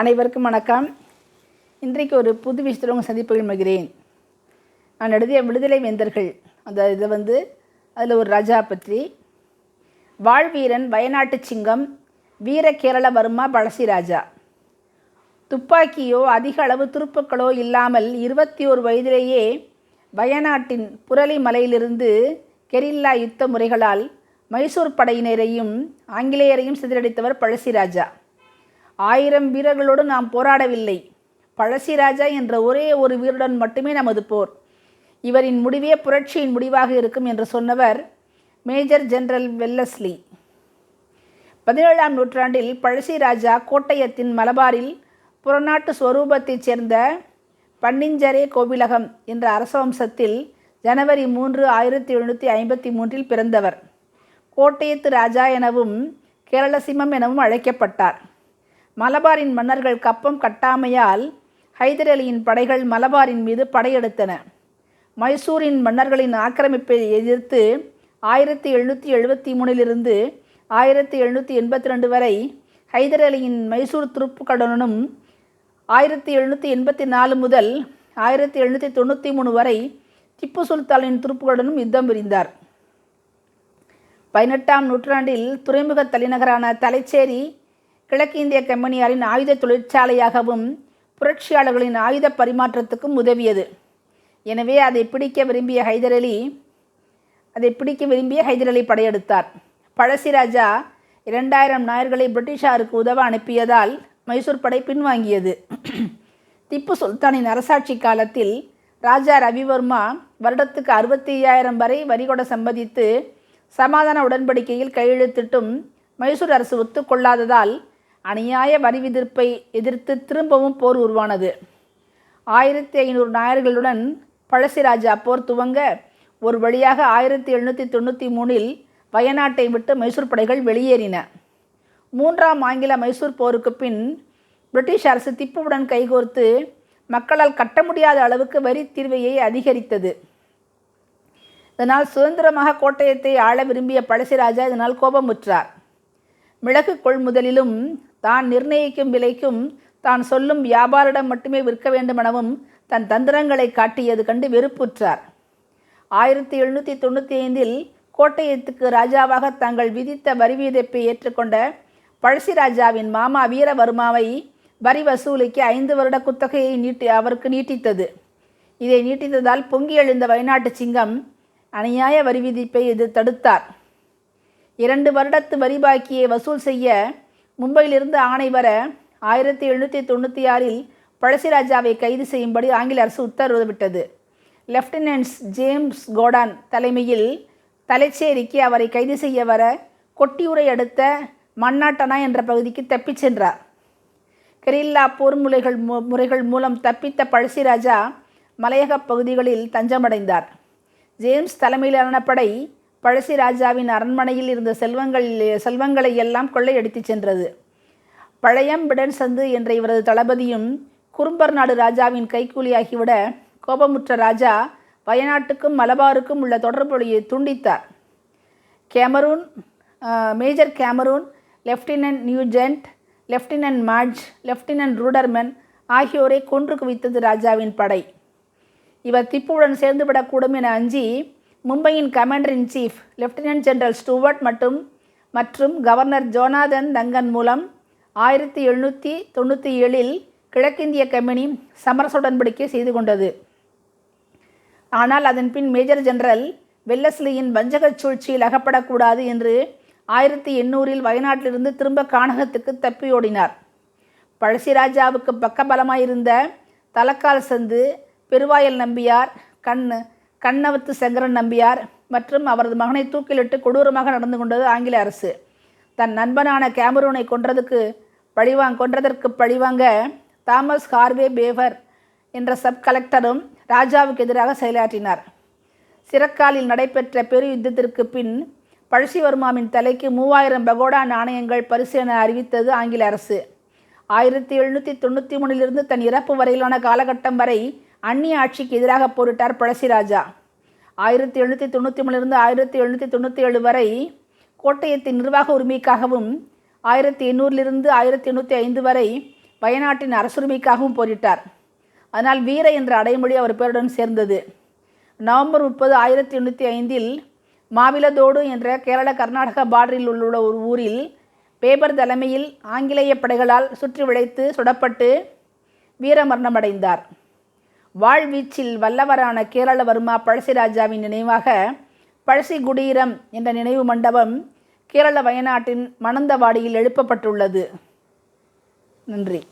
அனைவருக்கும் வணக்கம். இன்றைக்கு ஒரு புது விஷயத்தில் உங்கள் சந்திப்பு விரும்புகிறேன். நான் எழுதிய விடுதலை வேந்தர்கள் அந்த இதை வந்து அதில் ஒரு ராஜா பற்றி. வாழ்வீரன் வயநாட்டு சிங்கம் வீர கேரளவர்மா பழசி ராஜா. துப்பாக்கியோ அதிக அளவு துருப்புக்களோ இல்லாமல் இருபத்தி ஒரு வயதிலேயே வயநாட்டின் புரளி மலையிலிருந்து கெரில்லா யுத்த முறைகளால் மைசூர் படையினரையும் ஆங்கிலேயரையும் சிதறடித்தவர் பழசிராஜா ஆயிரம் வீரர்களோடு நாம் போராடவில்லை. பழசிராஜா என்ற ஒரே ஒரு வீரருடன் மட்டுமே நமது போர் இவரின் முடிவே புரட்சியின் முடிவாக இருக்கும் என்று சொன்னவர் மேஜர் ஜெனரல் வெல்லஸ்லி. பதினேழாம் நூற்றாண்டில் பழசிராஜா கோட்டயத்தின் மலபாரில் புறநாட்டு ஸ்வரூபத்தைச் சேர்ந்த பன்னிஞ்சரே கோவிலகம் என்ற அரசவம்சத்தில் ஜனவரி மூன்று ஆயிரத்தி எழுநூற்றி ஐம்பத்தி மூன்றில் பிறந்தவர். கோட்டயத்து ராஜா எனவும் கேரளசிம்மம் எனவும் அழைக்கப்பட்டார். மலபாரின் மன்னர்கள் கப்பம் கட்டாமையால் ஹைதர் அலியின் படைகள் மலபாரின் மீது படையெடுத்தன. மைசூரின் மன்னர்களின் ஆக்கிரமிப்பை எதிர்த்து ஆயிரத்தி எழுநூற்றி எழுபத்தி மூணிலிருந்து ஆயிரத்தி எழுநூற்றி எண்பத்தி ரெண்டு வரை ஹைதர் அலியின் மைசூர் துருப்புக்களுடனும் ஆயிரத்தி எழுநூற்றி எண்பத்தி நாலு முதல் ஆயிரத்தி எழுநூற்றி தொண்ணூற்றி மூணு வரை திப்பு சுல்தானின் துருப்புகளுடனும் யுத்தம் புரிந்தார். பதினெட்டாம் நூற்றாண்டில் துறைமுக தலைநகரான தலைச்சேரி கிழக்கிந்திய கம்பெனியாரின் ஆயுத தொழிற்சாலையாகவும் புரட்சியாளர்களின் ஆயுத பரிமாற்றத்துக்கும் உதவியது. எனவே அதை பிடிக்க விரும்பிய ஹைதர் அலி அதை பிடிக்க விரும்பிய ஹைதர் அலி படையெடுத்தார். பழசிராஜா இரண்டாயிரம் நாயர்களை பிரிட்டிஷாருக்கு உதவ அனுப்பியதால் மைசூர் படை பின்வாங்கியது. திப்பு சுல்தானின் அரசாட்சி காலத்தில் ராஜா ரவிவர்மா வருடத்துக்கு அறுபத்தி ஐயாயிரம் வரை வரிகொட சம்பதித்து சமாதான உடன்படிக்கையில் கையெழுத்திட்டும் மைசூர் அரசு ஒத்துக்கொள்ளாததால் அநியாய வரி விதிப்பை எதிர்த்து திரும்பவும் போர் உருவானது. ஆயிரத்தி ஐநூறு நாயர்களுடன் பழசிராஜா போர் துவங்க ஒரு வழியாக ஆயிரத்தி எழுநூற்றி தொண்ணூற்றி மூணில் வயநாட்டை விட்டு மைசூர் படைகள் வெளியேறின. மூன்றாம் ஆங்கில மைசூர் போருக்கு பின் பிரிட்டிஷ் அரசு திப்புவுடன் கைகோர்த்து மக்களால் கட்ட முடியாத அளவுக்கு வரி தீர்வையை அதிகரித்தது. இதனால் சுதந்திரமாக கோட்டயத்தை ஆள விரும்பிய பழசிராஜா இதனால் கோபமுற்றார். மிளகு கொள்முதலிலும் தான் நிர்ணயிக்கும் விலைக்கும் தான் சொல்லும் வியாபாரிடம் மட்டுமே விற்க வேண்டுமெனவும் தன் தந்திரங்களை காட்டியது கண்டு வெறுப்புற்றார். ஆயிரத்தி எழுநூற்றி தொண்ணூற்றி ஐந்தில் கோட்டயத்துக்கு ராஜாவாக தாங்கள் விதித்த வரி விதிப்பை ஏற்றுக்கொண்ட பழசிராஜாவின் மாமா வீரவர்மாவை வரி வசூலிக்க ஐந்து வருட குத்தகையை நீட்டி அவருக்கு நீட்டித்தது. இதை நீட்டித்ததால் பொங்கி எழுந்த வயநாட்டு சிங்கம் அநியாய வரி விதிப்பை இது தடுத்தார். இரண்டு வருடத்து வரி பாக்கியை வசூல் செய்ய மும்பையிலிருந்து ஆணை வர ஆயிரத்தி எழுநூற்றி தொண்ணூற்றி ஆறில் பழசிராஜாவை கைது செய்யும்படி ஆங்கில அரசு உத்தரவிட்டது. லெப்டினன்ட்ஸ் ஜேம்ஸ் கோடான் தலைமையில் தலைச்சேரிக்கு அவரை கைது செய்ய வர கொட்டியூரை அடுத்த மன்னாட்டனா என்ற பகுதிக்கு தப்பிச் சென்றார். கெரில்லா போர் முறைகள் முறைகள் மூலம் தப்பித்த பழசிராஜா மலையக பகுதிகளில் தஞ்சமடைந்தார். ஜேம்ஸ் தலைமையிலான படை பழசி ராஜாவின் அரண்மனையில் இருந்த செல்வங்கள் செல்வங்களை எல்லாம் கொள்ளையடித்துச் சென்றது. பழையம்பிடன் சந்து என்ற இவரது தளபதியும் குறும்பர் நாடு ராஜாவின் கைக்கூலியாகிவிட கோபமுற்ற ராஜா வயநாட்டுக்கும் மலபாருக்கும் உள்ள தொடர்புடைய துண்டித்தார். Cameron major Cameron lieutenant Nugent lieutenant Madge lieutenant Rudderman ஆகியோரை கொன்று குவித்தது ராஜாவின் படை. இவர் திப்புவுடன் சேர்ந்துவிடக்கூடும் என அஞ்சி மும்பையின் commander in chief lieutenant general Stuart மற்றும் மற்றும் கவர்னர் ஜோனாதன் தங்கன் மூலம் ஆயிரத்தி எழுநூற்றி தொண்ணூற்றி ஏழில் கிழக்கிந்திய கம்பெனி சமரச உடன்படிக்கை செய்து கொண்டது. ஆனால் அதன் பின் மேஜர் ஜெனரல் வெல்லஸ்லியின் வஞ்சகச் சூழ்ச்சியில் அகப்படக்கூடாது என்று ஆயிரத்தி எண்ணூறில் வயநாட்டிலிருந்து திரும்ப கானகத்துக்கு தப்பியோடினார் பழசிராஜாவுக்கு பக்கபலமாயிருந்த தலக்கால் சந்து பெருவாயல் நம்பியார் கண் கண்ணவத்து சங்கரன் நம்பியார் மற்றும் அவரது மகனை தூக்கிலிட்டு கொடூரமாக நடந்து கொண்டது ஆங்கில அரசு. தன் நண்பனான கேமரூனை கொன்றதுக்கு பழிவாங் கொன்றதற்கு பழிவாங்க தாமஸ் ஹார்வே பேவர் என்ற சப் கலெக்டரும் ராஜாவுக்கு எதிராக செயலாற்றினார். சிறக்காலில் நடைபெற்ற பெரு யுத்தத்திற்கு பின் பழசிவர்மாவின் தலைக்கு மூவாயிரம் பகோடா நாணயங்கள் பரிசு என அறிவித்தது ஆங்கில அரசு. ஆயிரத்தி எழுநூற்றி தொண்ணூற்றி மூணிலிருந்து தன் இறப்பு வரையிலான காலகட்டம் வரை அந்நிய ஆட்சிக்கு எதிராக போரிட்டார் பழசிராஜா. ஆயிரத்தி எழுநூற்றி தொண்ணூற்றி மூணுலேருந்து ஆயிரத்தி எழுநூற்றி தொண்ணூற்றி ஏழு வரை கோட்டயத்தின் நிர்வாக உரிமைக்காகவும் ஆயிரத்தி எண்ணூறிலிருந்து ஆயிரத்தி எண்ணூற்றி ஐந்து வரை வயநாட்டின் அரசுரிமைக்காகவும் போரிட்டார். அதனால் வீர என்ற அடைமொழி அவர் பேருடன் சேர்ந்தது. நவம்பர் முப்பது ஆயிரத்தி எண்ணூற்றி ஐந்தில் மாவிலதோடு என்ற கேரள கர்நாடக பார்டரில் உள்ள ஒரு ஊரில் பேபர் தலைமையில் ஆங்கிலேய படைகளால் சுற்றி விளைத்து சுடப்பட்டு வீரமரணமடைந்தார். வாழ்வீச்சில் வல்லவரான கேரளவர்மா பழசிராஜாவின் நினைவாக பழசி குடீரம் என்ற நினைவு மண்டபம் கேரள வயநாட்டின் மணந்தவாடியில் எழுப்பப்பட்டுள்ளது. நன்றி.